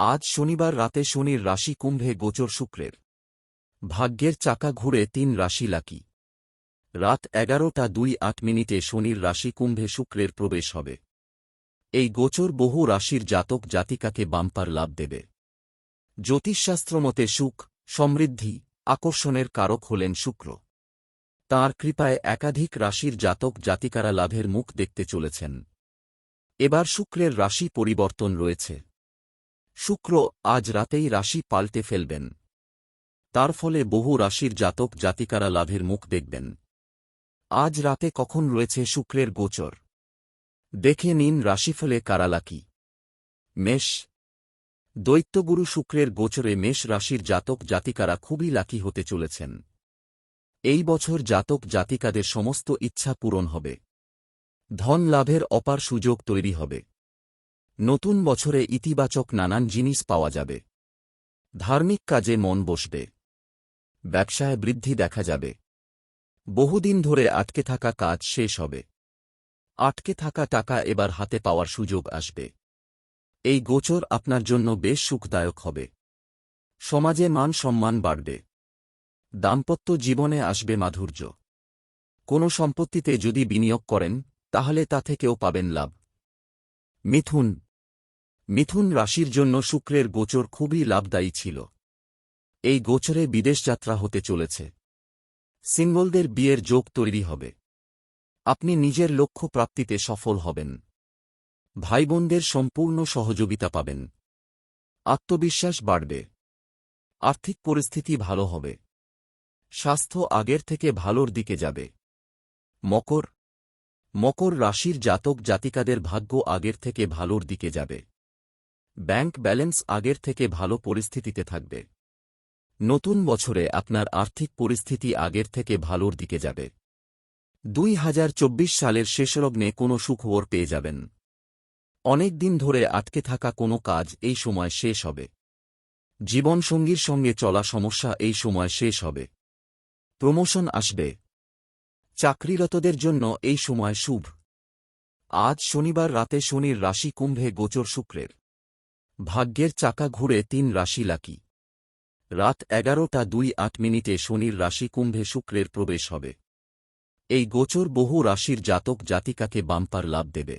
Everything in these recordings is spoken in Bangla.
আজ শনিবার রাতে শনির রাশি কুম্ভে গোচর শুক্রের। ভাগ্যের চাকা ঘুরে তিন রাশি লাকি। রাত এগারোটা দুই আট মিনিটে শনির রাশি কুম্ভে শুক্রের প্রবেশ হবে। এই গোচর বহু রাশির জাতক জাতিকাকে বাম্পার লাভ দেবে। জ্যোতিষশাস্ত্র মতে সুখ, সমৃদ্ধি, আকর্ষণের কারক হলেন শুক্র। তাঁর কৃপায় একাধিক রাশির জাতক জাতিকারা লাভের মুখ দেখতে চলেছেন। এবার শুক্রের রাশি পরিবর্তন রয়েছে। শুক্র আজ রাতেই রাশি পাল্টে ফেলবেন। তার ফলে বহু রাশির জাতক জাতিকারা লাভের মুখ দেখবেন। আজ রাতে কখন রয়েছে শুক্রের গোচর? দেখে নিন রাশিফলে কারালাকি। মেষ। দৈত্যগুরু শুক্রের গোচরে মেষ রাশির জাতক জাতিকারা খুবই লাকি হতে চলেছেন। এই বছর জাতক জাতিকাদের সমস্ত ইচ্ছা পূরণ হবে। ধন লাভের অপার সুযোগ তৈরি হবে। নতুন বছরে ইতিবাচক নানান জিনিস পাওয়া যাবে। ধার্মিক কাজে মন বসবে। ব্যবসায় বৃদ্ধি দেখা যাবে। বহুদিন ধরে আটকে থাকা কাজ শেষ হবে। আটকে থাকা টাকা এবার হাতে পাওয়ার সুযোগ আসবে। এই গোচর আপনার জন্য বেশ সুখদায়ক হবে। সমাজে মান সম্মান বাড়বে। দাম্পত্য জীবনে আসবে মাধুর্য। কোনো সম্পত্তিতে যদি বিনিয়োগ করেন, তাহলে তা থেকেও পাবেন লাভ। মিথুন মিথুন রাশির জন্য শুক্রের গোচর খুবই লাভদায়ী ছিল। এই গোচরে বিদেশ যাত্রা হতে চলেছে। সিঙ্গলদের বিয়ের যোগ তৈরি হবে। আপনি নিজের লক্ষ্য প্রাপ্তিতে সফল হবেন। ভাইবোনদের সম্পূর্ণ সহযোগিতা পাবেন। আত্মবিশ্বাস বাড়বে। আর্থিক পরিস্থিতি ভালো হবে। স্বাস্থ্য আগের থেকে ভালোর দিকে যাবে। মকর। মকর রাশির জাতক জাতিকাদের ভাগ্য আগের থেকে ভালোর দিকে যাবে। ব্যাংক ব্যালেন্স আগের থেকে ভালো পরিস্থিতিতে থাকবে। নতুন বছরে আপনার আর্থিক পরিস্থিতি আগের থেকে ভালোর দিকে যাবে। দুই হাজার চব্বিশ সালের শেষলগ্নে কোনো সুখবর পেয়ে যাবেন। অনেক দিন ধরে আটকে থাকা কোনো কাজ এই সময় শেষ হবে। জীবনসঙ্গীর সঙ্গে চলা সমস্যা এই সময় শেষ হবে। প্রমোশন আসবে। চাকরিরতদের জন্য এই সময় শুভ। আজ শনিবার রাতে শনির রাশি কুম্ভে গোচর শুক্রের। ভাগ্যের চাকা ঘুরে তিন রাশি লাকি। রাত এগারোটা দুই আট মিনিটে শনির রাশি কুম্ভে শুক্রের প্রবেশ হবে। এই গোচর বহু রাশির জাতক জাতিকাকে বাম্পার লাভ দেবে।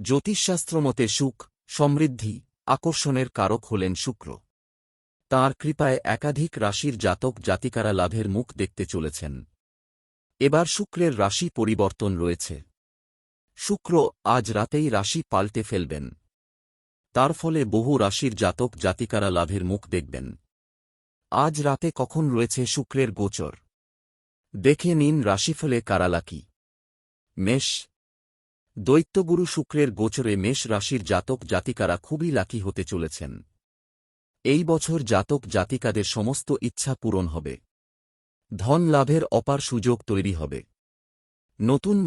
জ্যোতিষশাস্ত্র মতে সুখ, সমৃদ্ধি, আকর্ষণের কারক হলেন শুক্র। তাঁর কৃপায় একাধিক রাশির জাতক জাতিকারা লাভের মুখ দেখতে চলেছেন। এবার শুক্রের রাশি পরিবর্তন রয়েছে। শুক্র আজ রাতেই রাশি পাল্টে ফেলবেন। তার ফলে বহু রাশির জাতক জাতিকারা লাভের মুখ দেখবেন। আজ রাতে কখন রয়েছে শুক্রের গোচর? দেখে নিন রাশিফলে কারালাকি মেষ। দৈত্যগুরু শুক্রের গোচরে মেষ রাশির জাতক জাতিকারা খুবই লাকি হতে চলেছেন। এই বছর জাতক জাতিকাদের সমস্ত ইচ্ছা পূরণ হবে। ধন লাভের অপার সুযোগ তৈরি হবে। নতুন